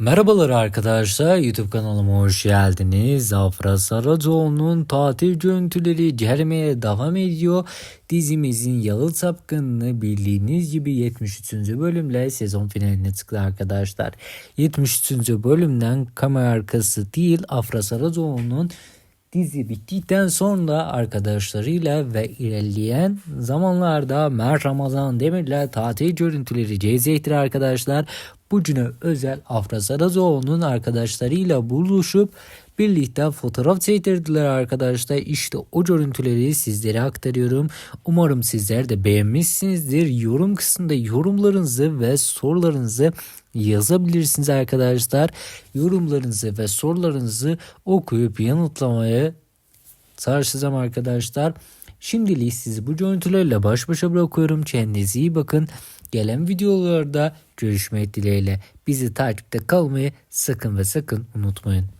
Merhabalar arkadaşlar YouTube kanalıma hoş geldiniz. Afra Saracoğlu'nun tatil görüntüleri gelmeye devam ediyor. Dizimizin Yalı Sapkını'nı bildiğiniz gibi 73. bölümle sezon finaline çıktı arkadaşlar. 73. bölümden kamera arkası değil Afra Saracoğlu'nun Dizi bittikten sonra arkadaşlarıyla ve ilerleyen zamanlarda Mert Ramazan Demir'le tatil görüntüleri gezecektir arkadaşlar. Bugüne özel Afra Saracoğlu'nun arkadaşlarıyla buluşup birlikte fotoğraf çektirdiler arkadaşlar. İşte o görüntüleri sizlere aktarıyorum. Umarım sizler de beğenmişsinizdir. Yorum kısmında yorumlarınızı ve sorularınızı yazabilirsiniz arkadaşlar. Yorumlarınızı ve sorularınızı okuyup yanıtlamaya çalışacağım arkadaşlar. Şimdilik sizi bu görüntülerle baş başa bırakıyorum. Kendinize iyi bakın. Gelen videolarda görüşmek dileğiyle. Bizi takipte kalmayı sakın ve sakın unutmayın.